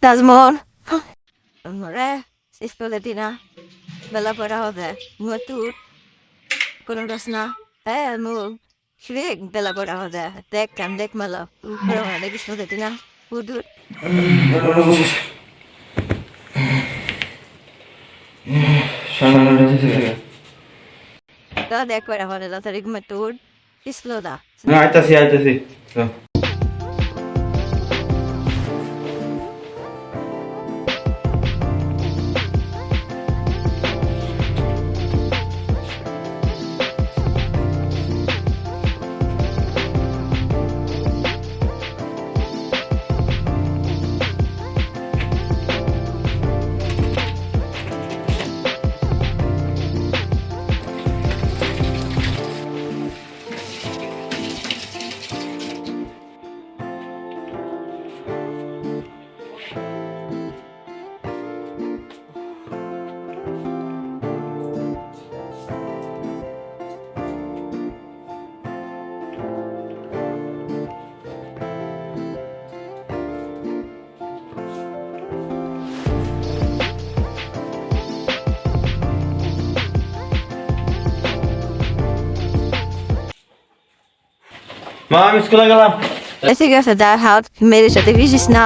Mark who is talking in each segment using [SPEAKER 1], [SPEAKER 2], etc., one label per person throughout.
[SPEAKER 1] Tasmon. Amore, si spoletina. Bella pora hode. Mua tut. Kono rosna. Eh, mu. Shvig bella pora hode. Dek kan dek malo. Pero mana dek spoletina. Udur. Da dek pora hode. Da tarik ma tut. Isploda.
[SPEAKER 2] না আইতাছি আইতাছি মা আমি স্কুলে গেলাম
[SPEAKER 1] Esse gasta da halt. Mere সাথে বিশেষ না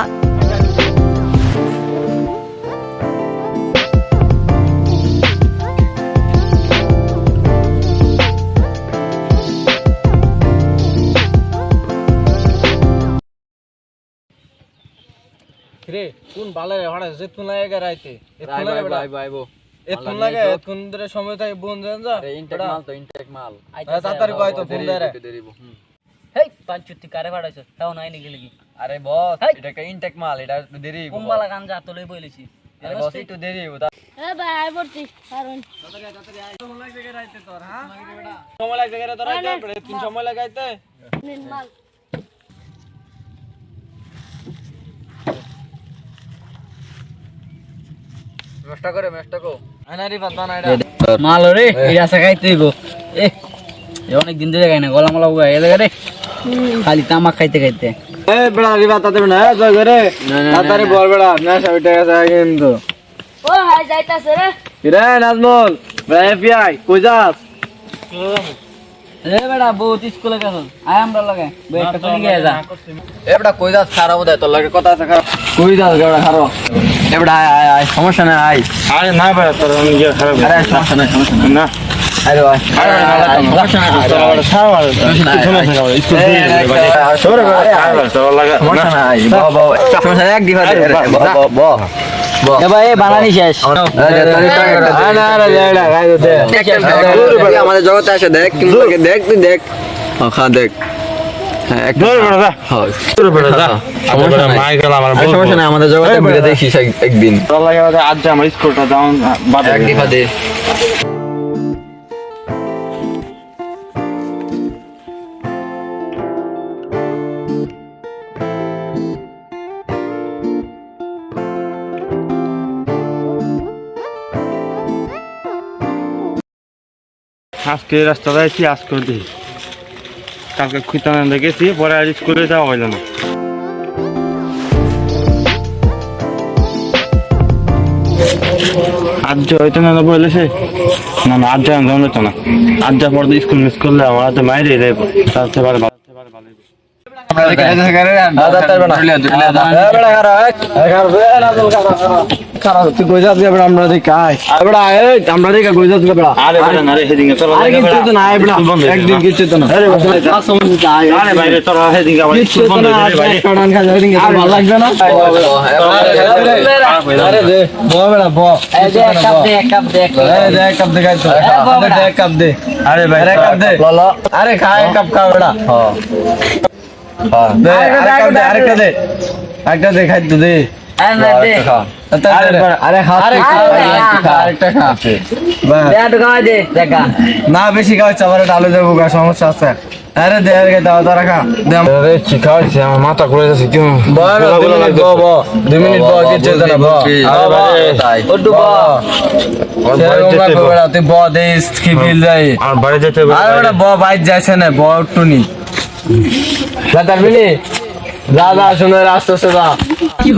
[SPEAKER 3] রে কোন বালে রে হড়া যে তুন লাগে রাইতে এ তুন লাগে
[SPEAKER 4] ভাই ভাই বো
[SPEAKER 3] এ তুন লাগে এ তুন ধরে সময় থাকে বোন দেন যা
[SPEAKER 4] ইনটেক মাল তো ইনটেক মাল
[SPEAKER 3] তাড়াতাড়ি কয় তো ফোন দে রে
[SPEAKER 4] দেরিব
[SPEAKER 5] হেই পাঁচুত্তি কারে ভাড়াইছ তাও নাই নাকি লাগি
[SPEAKER 4] আরে বস। এটা কা ইনটেক মাল এটা দেরিব
[SPEAKER 5] কুম্বালা গান যা তোলে বলেছি
[SPEAKER 4] আরে বস একটু দেরিব
[SPEAKER 3] সময় লাগে রে তোরা তারপরে তিন সময় লাগাইতে
[SPEAKER 4] মেষ্টা করে মেষ্টা কো।
[SPEAKER 3] আনারি পাতা না এটা।
[SPEAKER 5] মাল রে গো এ অনেক দিন ধরে খাই না গলা মলা এলে রে। খালি তামাক খাইতে খাইতে।
[SPEAKER 3] এ বড়া রি পাতা দেবে না জয় করে তাড়াতাড়ি বল বড়া না সবটা গেছে কিন্তু।
[SPEAKER 6] ও হাই যাইতাছে রে।
[SPEAKER 3] রে নাজমুল? বড়া এফবিআই কই যাস?
[SPEAKER 5] এ বেটা বহুত স্কুলে গেছ আয় আমরা লাগে। বে একটা গিয়ে যা।
[SPEAKER 4] এবড়া কই যাস? খারাপ দেয় তোর লাগে কথা আছে খারাপ।
[SPEAKER 3] কই যাস গড়া খারো
[SPEAKER 4] এবড়া আয় আয় আয় সমস্যা নাই আয়।
[SPEAKER 2] আরে না ভাই তোর আমি গিয়ে খারাপ
[SPEAKER 4] আরে সমস্যা নাই সমস্যা নাই।
[SPEAKER 2] না।
[SPEAKER 4] আমাদের জগতে আসে দেখ দেখ তুই দেখ দেখ হ্যাঁ দেখিস একদিন
[SPEAKER 2] আমার স্কুলটা দাও বাদ আজকে রাস্তাটা আছি আজকে দিই কালকে খুঁতানন্দে গেছি পরে আজ স্কুলে যাওয়া হইল না আজ না বলেছে না না আজ না আজ যা স্কুল মিস করলে আমার হাতে মাইরে দেব তার থেকে হইবে।
[SPEAKER 3] তুই যাস এবড়া আমরা দেখ আয় এবড়া এই আমরা দেখ কই যাস এবড়া
[SPEAKER 2] আরে বেটা না রে তোর
[SPEAKER 3] আরে কিছু তো না এবড়া একদিন কিছু তো না
[SPEAKER 2] আরে আরে বাইরে তোর সেদিকে আমার
[SPEAKER 3] কিছু
[SPEAKER 2] স্কুল
[SPEAKER 3] তো
[SPEAKER 2] বন্ধ
[SPEAKER 3] না
[SPEAKER 2] হয়ে যাবে বাইরে
[SPEAKER 3] কারণ খা যাবে না ভালো লাগবে না আরে দে ব এবড়া ব
[SPEAKER 5] এই এক কাপ দে কাপ দে
[SPEAKER 3] এই দে কাপ দে খাই তো দে এক কাপ দে
[SPEAKER 2] আরে ভাই
[SPEAKER 3] এক কাপ দে আরে খা কাপ খা এবড়া দে আরে কাপ দে দে দে তো দে
[SPEAKER 5] আরে দে
[SPEAKER 3] আরে
[SPEAKER 5] আরে আরে। দে একটু খাওয়াই দে দেখা
[SPEAKER 3] না বেশি খাওয়াচ্ছে আবার ডালে গা সমস্যা আছে। আরে দে আরে দাও দে আরে কি আমার মাথা ঘুরে যাচ্ছে কি বল মিনিট কি না আরে তুই। ওটা রাস্তা কি